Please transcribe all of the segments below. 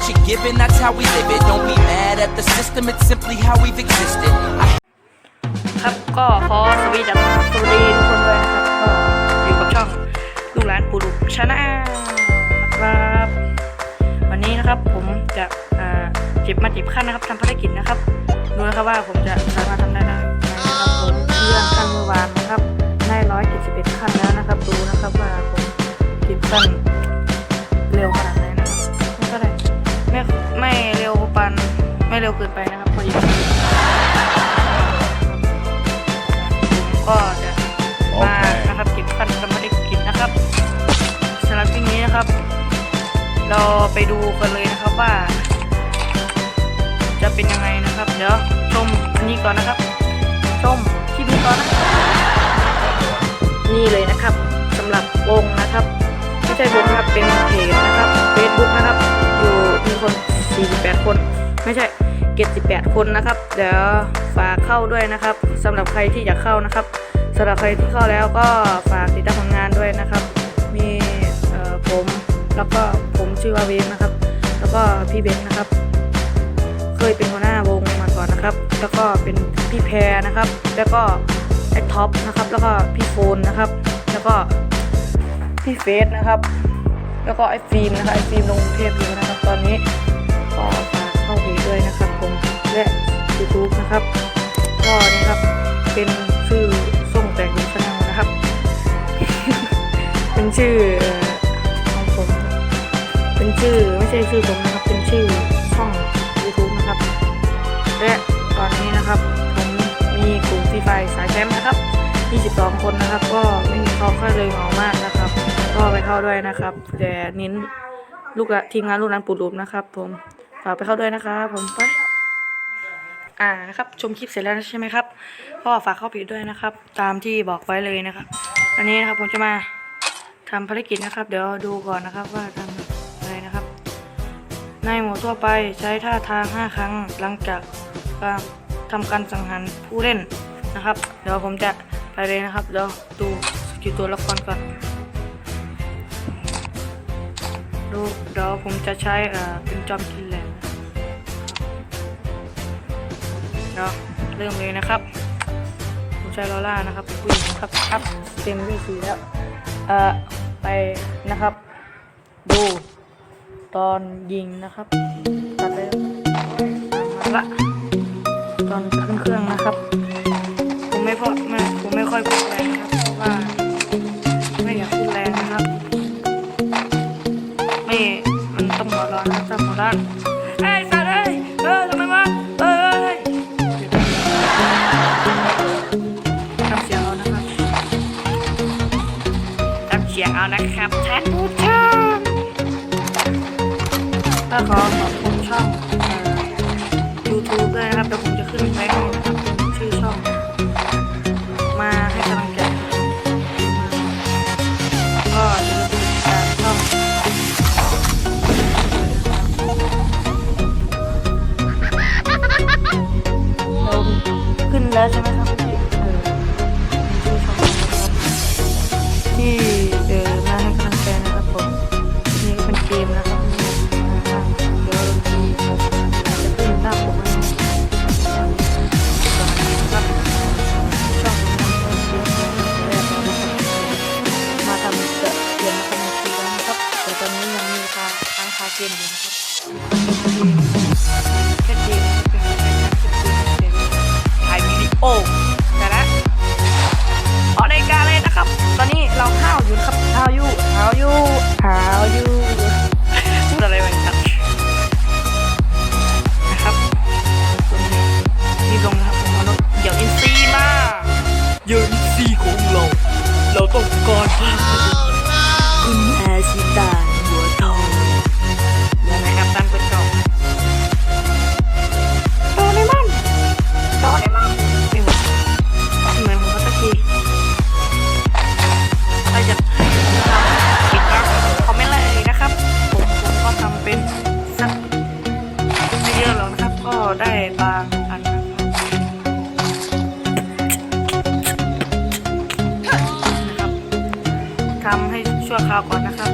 what you're given, that's how we live it. Don't be mad at the system, it's simply how we've existed. ครับก็ขอสวีดัสสวัสดีทุกคนด้วยนะครับก็อยู่กับช่องลูกหลานปูดุชนลนะครับวันนี้นะครับผมจะอ่าจิบมาเจิบขั้นนะครับทำภารกิจนะครับดูนะครับว่าผมจะสามารถทำได้ไหมนะครับผมเรื่องขั้นเมื่อวานนะครับได้ร้อยเจ็ดสิบเอ็ดขั้นแล้วนะครับ ดูนะครับว่าผมเจิบขั้นเร็วขนาด ไม่ไม่เร็วปันไม่เร็วเกินไปนะครับพอดีก็จะมานะครับเก็บฟันกันไม่ได้กินนะครับสำหรับที่นี้นะครับ เราไปดูกันเลยนะครับว่า จะเป็นยังไงนะครับ เดี๋ยวชมอันนี้ก่อนนะครับชมคลิปนี้ก่อนนะครับนี่เลยนะครับสำหรับวงนะครับไม่ใช่วงนะครับเป็นเพจนะครับ Facebook นะครับ คน ไม่ใช่78คนนะครับ เดี๋ยวฝากเข้าด้วยนะครับสำหรับใครที่อยากเข้านะครับสำหรับใครที่เข้าแล้วก็ฝากติดตามผลงานด้วยนะครับ มีเอ่อผมแล้วก็ผมชื่อว่าเวฟนะครับ แล้วก็พี่เบนซ์นะครับ เคยเป็นหัวหน้าวงมาก่อนนะครับ แล้วก็เป็นพี่แพรนะครับ แล้วก็ไอ้ท็อปนะครับ แล้วก็พี่โฟนนะครับ แล้วก็พี่เฟสนะครับ แล้วก็ไอ้ฟิล์มนะคะไอ้ฟิล์มลงเทพอยู่นะครับตอนนี้ ก็ฝากเข้าเพจด้วยนะครับผมและยูทูบนะครับก็นี่ครับเป็นชื่อส่งแต่งชาแนลนะครับ เป็นชื่อของผมเป็นชื่อไม่ใช่ชื่อผมนะครับ เป็นชื่อช่อง YouTube นะครับ และตอนนี้นะครับผมมีกลุ่มฟรีไฟสายแคมป์นะครับ 22 คนนะครับ ก็ไม่มีเขาค่อยเลยเหงามากนะครับ ก็ไปเข้าด้วยนะครับแต่เน้นลูกทีมงานลูกนั้นปูรูปนะครับผม ฝากไปเข้าด้วยนะครับผมไปอ่านะครับชมคลิปเสร็จแล้วใช่ไหมครับก็ฝากเข้าเพจด้วยนะครับ ตามที่บอกไว้เลยนะครับ อันนี้นะครับผมจะมาทำภารกิจนะครับ เดี๋ยวดูก่อนนะครับว่าทำอะไรนะครับ ในหมู่ทั่วไปใช้ท่าทาง 5 ครั้งหลังจากการทำการสังหารผู้เล่นนะครับ เดี๋ยวผมจะไปเลยนะครับเดี๋ยวดูสกิลตัวละครก่อน ดูเดี๋ยวผมจะใช้เอ่อป็นจอมกินแหลงเดี๋ยวเริ่มเลยนะครับผมใช้ลอล่านะครับเป็นผู้หญิงครับครับเต็มที่สีแล้วเอ่อไปนะครับ ดูตอนยิงนะครับตัดไปมาละตอนขึ้นเครื่องนะครับ ผมไม่พอไม่ผมไม่ค่อยพูดแรนะครับ ไม่มันต้องหัวร้อนนะต้องหัวร้อนเอ้ยสัตว์เอ้ยเออทำไมวะเออเอ้ยทำเสียงเอานะครับทำเสียงเอานะครับท่านผู้ชมก็ขอขอบคุณช่องเอ่อ YouTube ด้วยนะครับเดี๋ยวผมจะขึ้นไว้ให้ แต่ตอนนี้ยังมีคารค้างคาเกมอยู่นะครับแค่เกมเป็นแค่แค่เกมเกมถ่ายวิดีโอแต่ละออกในการเลยนะครับ ตอนนี้เราห้าวอยู่นะครับห้าวอยู่ห้าวอยู่ห้าวอยู่พูดอะไรไปครับนะครับนนี้รีบลงนะครับผมเอารถเดี๋ยวอินซีมาเยินซีของเรา เราต้องการคุณ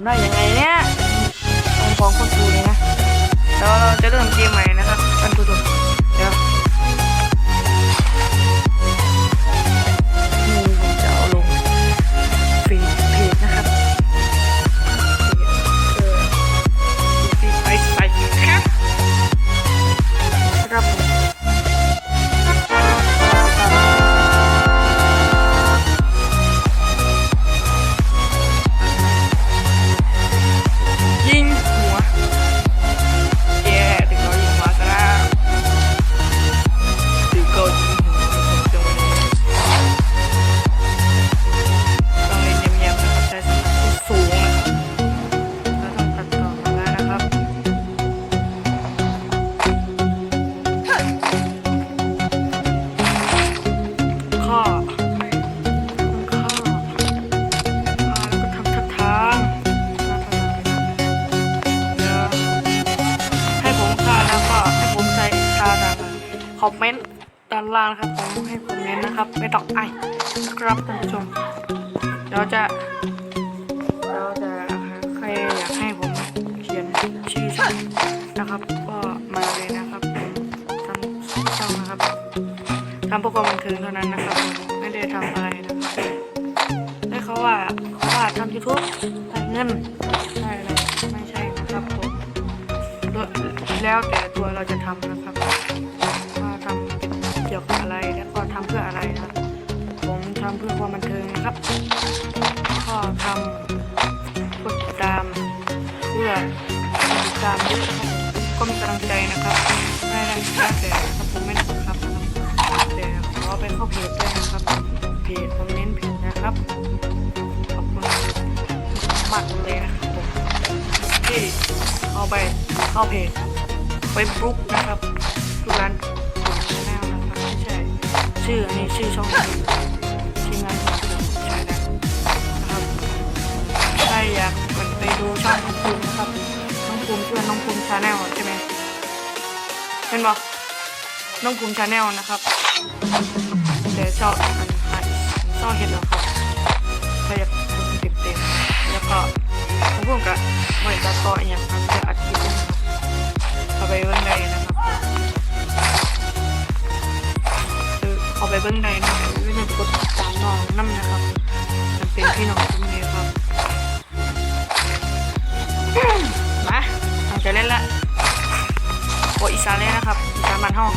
ยิงผมได้ยังไงเนี่ยของ ล่างนะครับผมให้คอมเนต์นะครับไม่ต้องไอนะครับท่านผู้ชมเดี๋ยวจะเราจะใครอยากให้ผมเขียนชื่อช่องนะครับก็มาเลยนะครับทำช่องนะครับทำพวกความบันเทิงเท่านั้นนะครับ ไม่ได้ทำอะไรนะครับได้เขาว่าเขาว่าทำยูทูบได้เงินได้อะไรไม่ใช่นะครับผมแล้วแต่ตัวเราจะทำนะครับ เกี่ยวกับอะไรแล้วก็ทำเพื่ออะไรนะครับผมทำเพื่อความบันเทิงนะครับ ก็ทำกดติดตามเพื่อติดตามเยอะครับก็มีกำลังใจนะครับได้ได้แล้วแต่ครับผมไม่ได้บังคับนะครับแต่ขอไปเข้าเพจด้วยนะครับเพจผมเน้นเพจนะครับขอบคุณมากเลยนะครับผมที่เข้าไปเข้าเพจเฟซบุ๊กนะครับทุกร้าน ชื่ออันนี้ชื่อช่องทีมงานของผมใช่แล้วนะครับถ้าอยากไปดูช่องน้องภูมินะครับน้องภูมิชื่อว่าน้องภูมิชาแนลใช่ไหมเป็นบอกน้องภูมิชาแนลนะครับเดี๋ยวชอบมันหัดชอบเห็นแล้วครับก็อยากดูเต็มเต็มๆแล้วก็ผมพูดกับบริษัทต่ออีกอย่างครับจะอัดคลิปนะครับเอาไปเบิ้งใดนะครับ เอาไปเบิ้งใดนะครับไม่ได้กดตามน้องน้ำนะครับมันเป็นพี่น้องคนนี้ครับมาเราจะเล่นละโออีสานเลยนะครับอีสานบ้านห้อง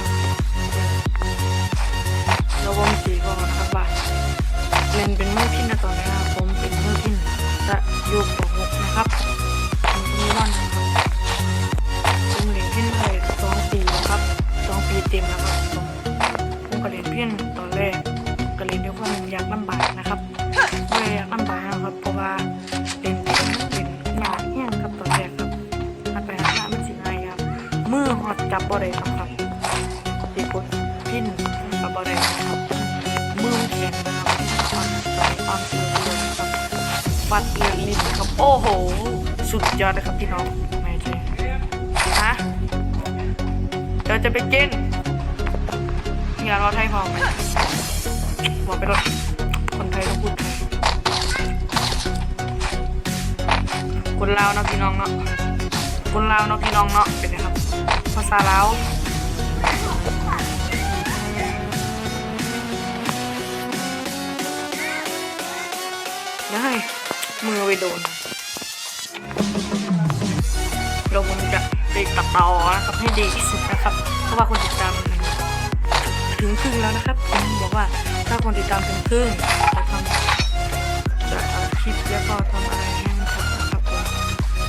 เราวงสีก่อนนะครับว่าเล่นเป็นมือพินนะตอนนี้นะครับผมเป็นมือพินจะอยู่ปหกนะครับผมก็มีวันนะครับผมเล่นพินเลยสองปีแล้วครับสองปีเต็มแล้วครับ เล่นพินตอนแรกก็เล่นด้วยความอยากลำบากนะครับไม่ได้อยากลำบากนะครับเพราะว่าเล่นเล่นหนาแห้งครับตอนแรกครับมันไปหามันสิง่ายครับมือหอดจับบ่ได้ครับครับตีกดพินจับบ่ได้ครับมือแข็งนะครับอ่อนใจอ่อนเสือครับฟัดเลียนลิ้นครับโอ้โห สุดยอดนะครับพี่น้องไม่ใช่ฮะเราจะไปกิน งานรอไทยพอไหมบอกไปรถคนไทยต้องพูดไทยคนลาวเนาะพี่น้องเนาะคนลาวเนาะพี่น้องเนาะเป็นไงครับภาษาลาวได้มือไปโดนเราคงจะไปตัดต่อนะครับให้ดีที่สุดนะครับ เพราะว่าคนติดตาม ถึงครึ่งแล้วนะครับผมบอกว่าถ้าคนติดตามถึงครึ่งจะทำจะเอาคลิปแล้วก็ทำอะไรให้มันครบนะครับผม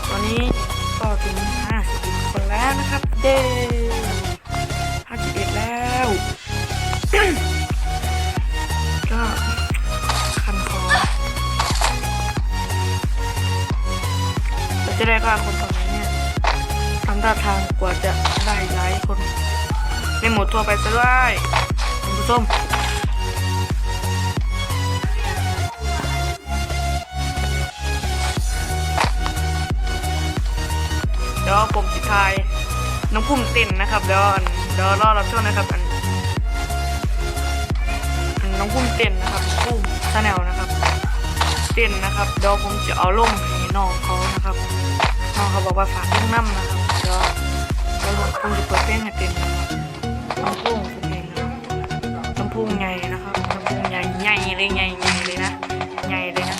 ตอนนี้ก็ถึงเย้ห้าสิบเอ็ดแล้ว ก็คันคอเราจะได้ฆ่าคนตอนนี้เนี่ยทำท่าทางกว่าจะได้หลายคน ในหมดตัวไปซะด้วยคุณผู้ชมเดี๋ยวผมสิทายน้องพุ่มเต้นนะครับเดี๋ยวอันเดี๋ยวรอรับชมนะครับอันน้องพุ่มเต้นนะครับพุ่มชาแนลนะครับ เต้นนะครับเดี๋ยวผมจะเอาลงให้น้องเขานะครับน้องเขาบอกว่าฝากลงน้ำนะครับเดี๋ยวเดี๋ยวผมจะเปิดเพลงให้เต้นนะครับ น้องพุงเพลงนะครับน้องพุงใหญ่นะครับน้องพุงใหญ่ใหญ่เลยใหญ่ใหญ่เลยนะใหญ่เลยนะ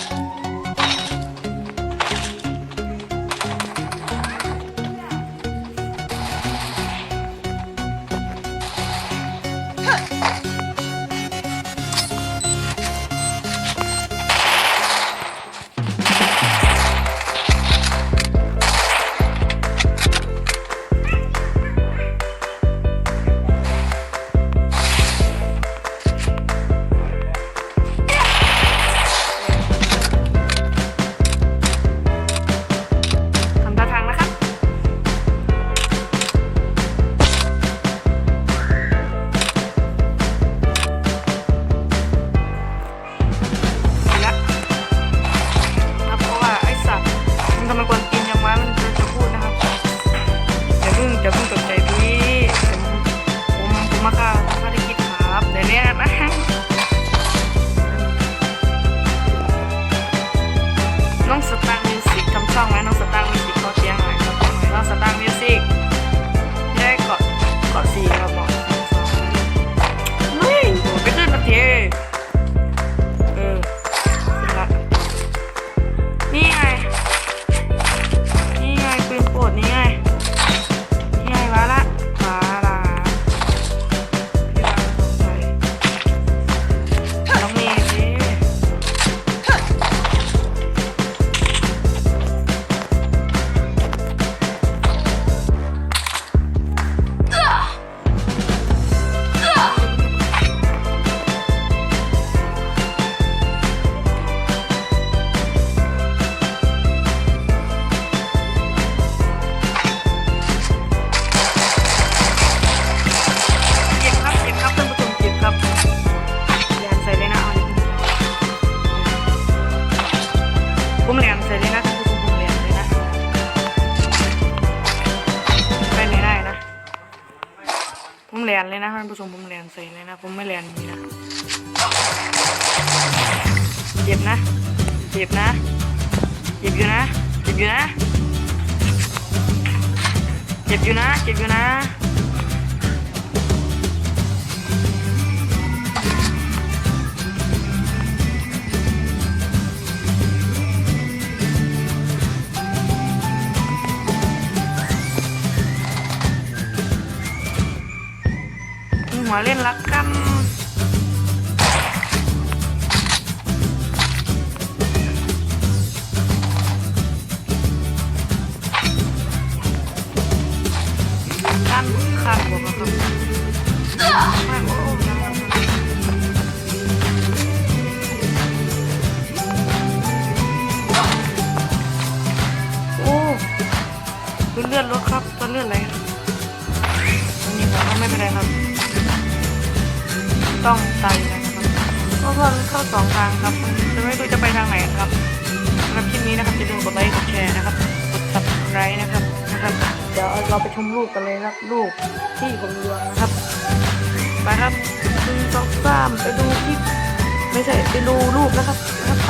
เจ็บนะ เจ็บนะ เจ็บอยู่นะ เจ็บอยู่นะ เจ็บอยู่นะ เจ็บอยู่นะมีหัวเล่นรักกัน ลือดรถครับตอนเลือดอะไรครับตอนนี้ผมก็ไม่เป็นไรครับ ต้องไตนะครับเพราะว่าเข้าสองทางครับจะไม่รู้จะไปทางไหนครับสำหรับคลิปนี้นะครับจะดูกดไลค์กดแชร์นะครับกด subscribe นะครับนะครับ เดี๋ยวเราไปชมรูปกันเลยครับรูปที่ผมลวงนะครับไปครับหนึ่งสองสามไปดูคลิปไม่ใช่ไปดูรูปนะครับไป